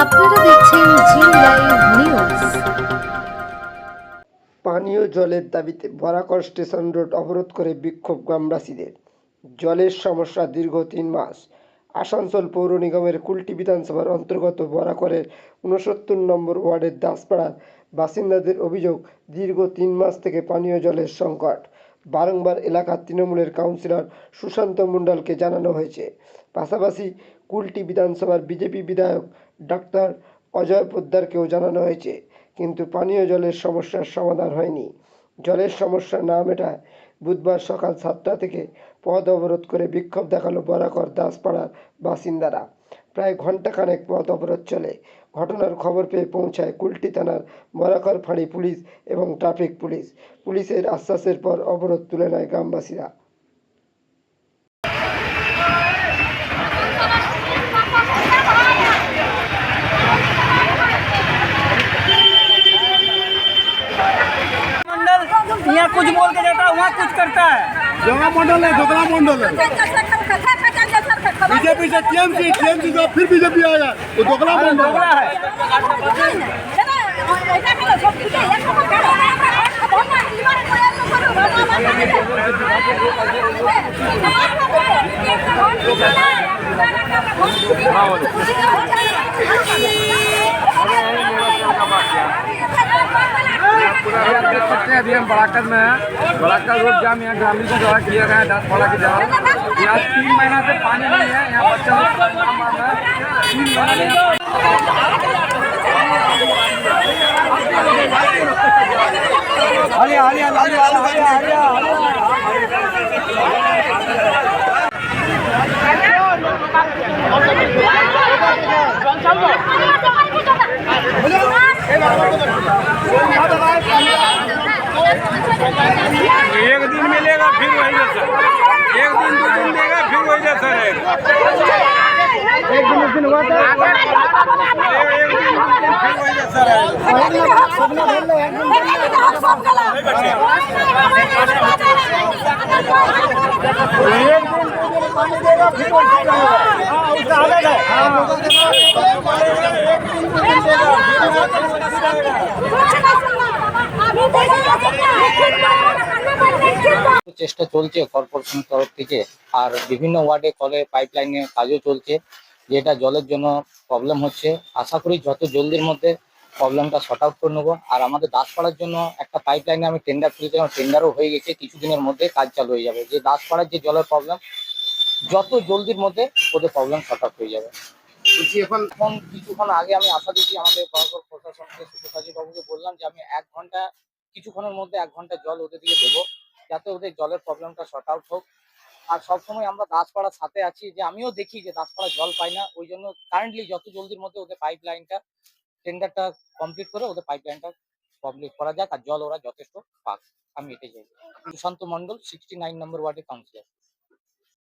আপনারা দেখছেন জি live news. পানীয় জলের দাবিতে বরাকর স্টেশন রোড অবরোধ করে বিক্ষোভ গ্রামবাসীদের। জলের সমস্যা দীর্ঘ তিন মাস। আসানসোল পৌর নিগমের কুলটি বিধানসভার অন্তর্গত বরাকরের উনসত্তর নম্বর ওয়ার্ডের দাসপাড়ার বাসিন্দাদের অভিযোগ, দীর্ঘ তিন মাস থেকে পানীয় জলের সংকট। বারংবার এলাকার তৃণমূলের কাউন্সিলর সুশান্ত মণ্ডলকে জানানো হয়েছে। পাশাপাশি কুলটি বিধানসভার বিজেপি বিধায়ক ডাক্তার অজয় পোদ্দারকেও জানানো হয়েছে। কিন্তু পানীয় জলের সমস্যার সমাধান হয়নি। জলের সমস্যা না মেটায় বুধবার সকাল সাতটা থেকে পথ অবরোধ করে বিক্ষোভ দেখাল বরাকর দাসপাড়ার বাসিন্দারা। প্রায় ঘণ্টাখানেক পথ অবরোধ চলে। ঘটনার খবর পেয়ে পৌঁছায় কুলটি থানার বরাকর ফাঁড়ি পুলিশ এবং ট্রাফিক পুলিশ। পুলিশের আশ্বাসের পর অবরোধ তুলে নেয় গ্রামবাসীরা। कुछ बोल के जाता है वहाँ कुछ करता है जगह मंडल है ढोकला मंडल है बीजेपी से टीएमसी टीएमसी से फिर बीजेपी आएगा तो ढोकला मंडल है है देख सकते हैं अभी हम बड़ाकर में हैं बड़ाकर रोड जाम यहाँ ग्रामीण को द्वारा किया गया है दस पड़ा की जगह यहाँ तीन महीना से पानी नहीं है यहाँ बच्चा है तीन महीना में एक दिन मिलेगा फिर वही जैसा एक दिन दो दिन देगा फिर वही जैसा रहेगा एक दिन उस दिन हुआ था एक दिन फिर वही जैसा रहेगा एक दिन पानी देगा फिर वही रहेगा हाँ उसका आदत है हाँ एक दिन दिन देगा फिर वही जैसा रहेगा চেষ্টা চলছে কর্পোরেশনের তরফ থেকে। আর বিভিন্ন ওয়ার্ডে কলে পাইপ লাইনের কাজও চলছে যেটা জলের জন্য প্রবলেম হচ্ছে। আশা করি যত জলদির মধ্যে প্রবলেমটা শর্ট আউট করে নেব। আর আমাদের দাসপাড়ার জন্য একটা পাইপ লাইনে আমি টেন্ডার করেছিলাম টেন্ডারও হয়ে গেছে কিছুদিনের মধ্যে কাজ চালু হয়ে যাবে। যে দাসপাড়ার যে জলের প্রবলেম যত জলদির মধ্যে ওদের প্রবলেম শর্ট আউট হয়ে যাবে। এখন এখন কিছুক্ষণ আগে আমি আশা দিচ্ছি আমাদের বরাবর প্রশাসনকে বাবুকে বললাম যে আমি এক ঘণ্টা কিছুক্ষণের মধ্যে এক ঘণ্টা জল ওদের দিকে দেবো। যাতে ওদের জলের প্রবলেমটা শর্ট আউট হোক। আর সবসময় আমরা দাসপাড়ার সাথে আছি যে আমিও দেখি যে দাসপাড়া জল পাই না। ওই জন্য কারেন্টলি যত জলদির মধ্যে ওদের পাইপ লাইনটা টেন্ডারটা কমপ্লিট করে ওদের পাইপ লাইনটা কমপ্লিট করা যাক আর জল ওরা যথেষ্ট পাক। আমি এটাই চাই Sushanta Mondal sixty nine number ওয়ার্ডের কাউন্সিলর